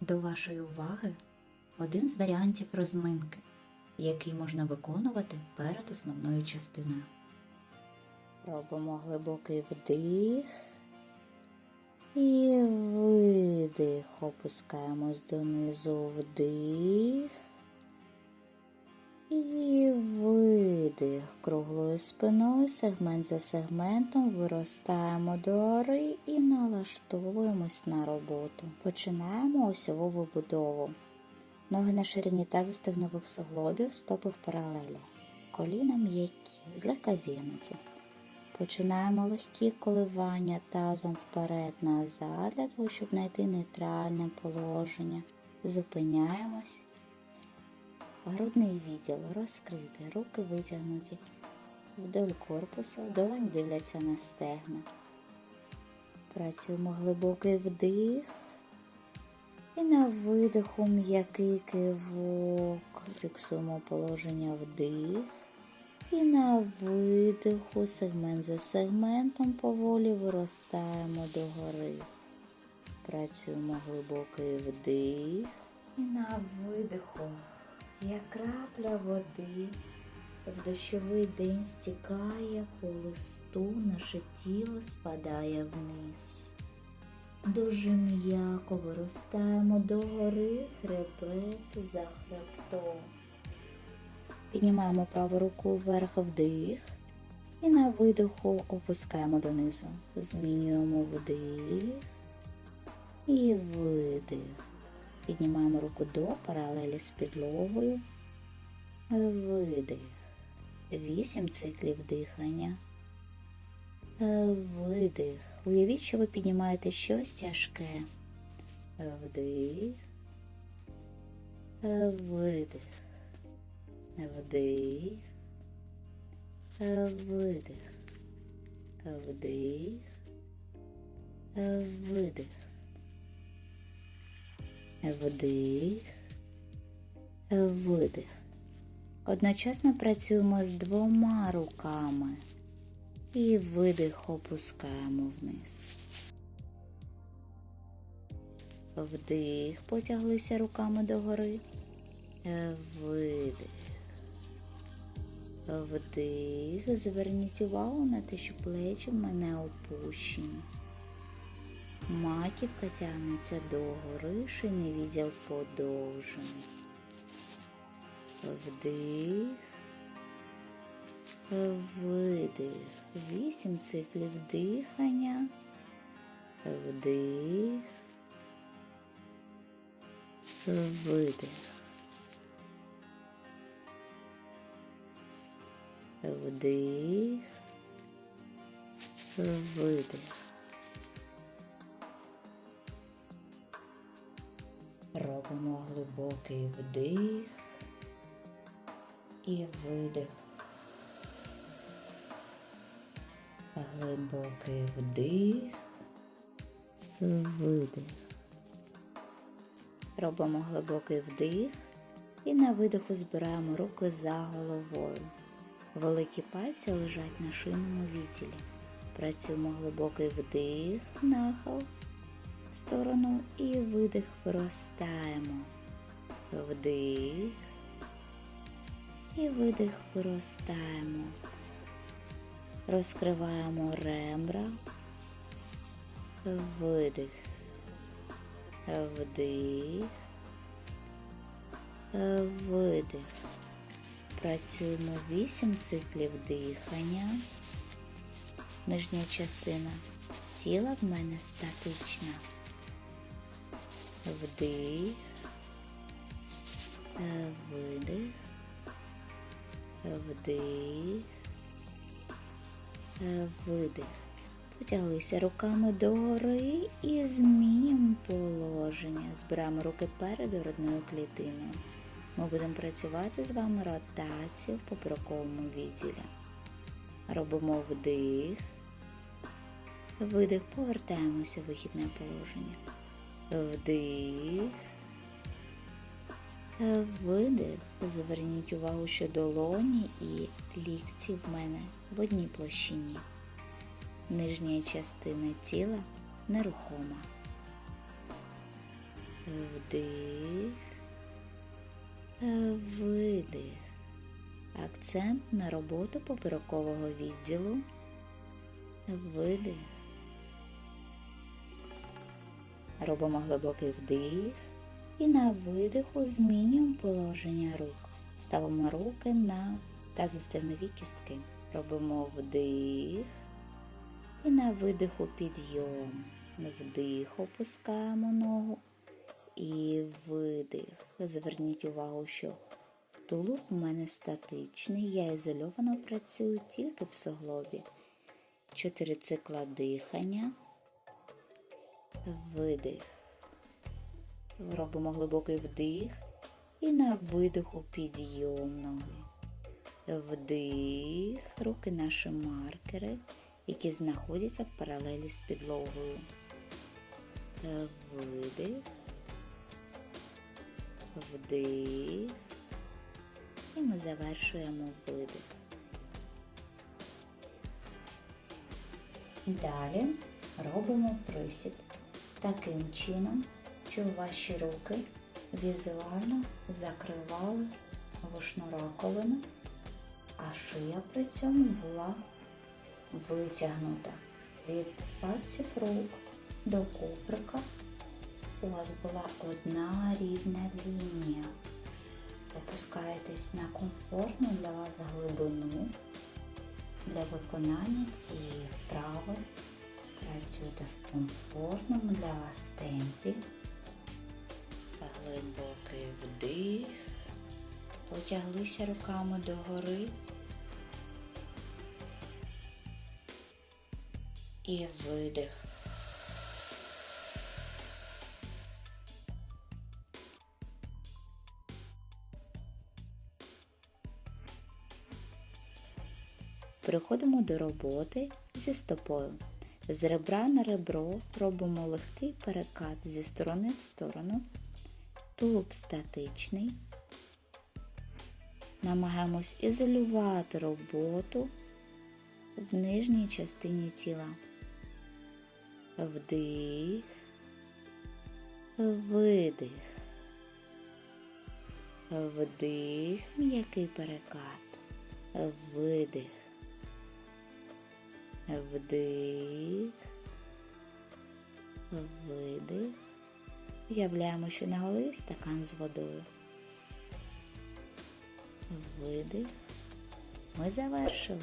До вашої уваги один з варіантів розминки, який можна виконувати перед основною частиною. Робимо глибокий вдих і видих. Опускаємось донизу вдих. І видих. Круглою спиною, сегмент за сегментом виростаємо до гори і налаштовуємось на роботу. Починаємо осьову вибудову. Ноги на ширині тазу стегнових суглобів, стопи в паралелі. Коліна м'які, злегка зігнуті. Починаємо легкі коливання тазом вперед-назад для того, щоб знайти нейтральне положення. Зупиняємось. Грудний відділ розкритий, руки витягнуті вдоль корпусу, долонь дивляться на стегна. Працюємо глибокий вдих. І на видиху м'який кивок. Фіксуємо положення вдих. І на видиху сегмент за сегментом поволі виростаємо догори. Працюємо глибокий вдих. І на видиху, як крапля води, в дощовий день стікає по листу, наше тіло спадає вниз. Дуже м'яко виростаємо догори, хребет за хребтом. Піднімаємо праву руку вверх вдих. І на видиху опускаємо донизу. Змінюємо вдих і видих. Піднімаємо руку до паралелі з підлогою. Видих. Вісім циклів дихання. Видих. Уявіть, що ви піднімаєте щось тяжке. Вдих. Видих. Вдих. Видих. Вдих. Видих. Вдих. Видих. Одночасно працюємо з двома руками. І видих опускаємо вниз. Вдих, потяглися руками догори. Видих. Вдих. Зверніть увагу на те, що плечі в мене опущені. Маківка тягнеться догори, шийний відділ подовжений. Вдих. Видих. Вісім циклів дихання. Вдих. Видих. Вдих. Видих. Робимо глибокий вдих і видих. Глибокий вдих, видих. Робимо глибокий вдих і на видиху збираємо руки за головою. Великі пальці лежать на шийному відділі. Працюємо глибокий вдих, нахил сторону і видих виростаємо. Вдих і видих виростаємо. Розкриваємо ребра, видих, вдих, видих. Працюємо 8 циклів дихання. Нижня частина тіла в мене статична. Вдих, видих, вдих. Видих. Потяглися руками догори і змінюємо положення. Збираємо руки перед грудною клітиною. Ми будемо працювати з вами ротацію в поперековому відділі. Робимо вдих. Видих, повертаємося в вихідне положення. Вдих. Видих. Зверніть увагу, що долоні і лікті в мене в одній площині. Нижня частина тіла нерухома. Вдих. Видих. Акцент на роботу поперекового відділу. Видих. Робимо глибокий вдих. І на видиху змінюємо положення рук. Ставимо руки на тазостегнові кістки. Робимо вдих. І на видиху підйом. Вдих, опускаємо ногу. І видих. Зверніть увагу, що тулуб у мене статичний. Я ізольовано працюю тільки в суглобі. Чотири цикла дихання. Видих. Робимо глибокий вдих. І на видиху підйом ноги. Вдих. Руки наші маркери, які знаходяться в паралелі з підлогою. Видих. Вдих. І ми завершуємо видих. Далі робимо присід таким чином, щоб ваші руки візуально закривали вушну раковину, а шия при цьому була витягнута від пальців рук до куприка. У вас була одна рівна лінія. Опускаєтесь на комфортну для вас глибину. Для виконання цієї вправи працюйте комфортному для вас темпі. Глибокий вдих. Потяглися руками догори. І видих. Переходимо до роботи зі стопою. З ребра на ребро робимо легкий перекат зі сторони в сторону. Тулуб статичний. Намагаємось ізолювати роботу в нижній частині тіла. Вдих, видих, вдих, м'який перекат, видих, вдих, видих. Уявляємо, що на голові стакан з водою. Видих. Ми завершили.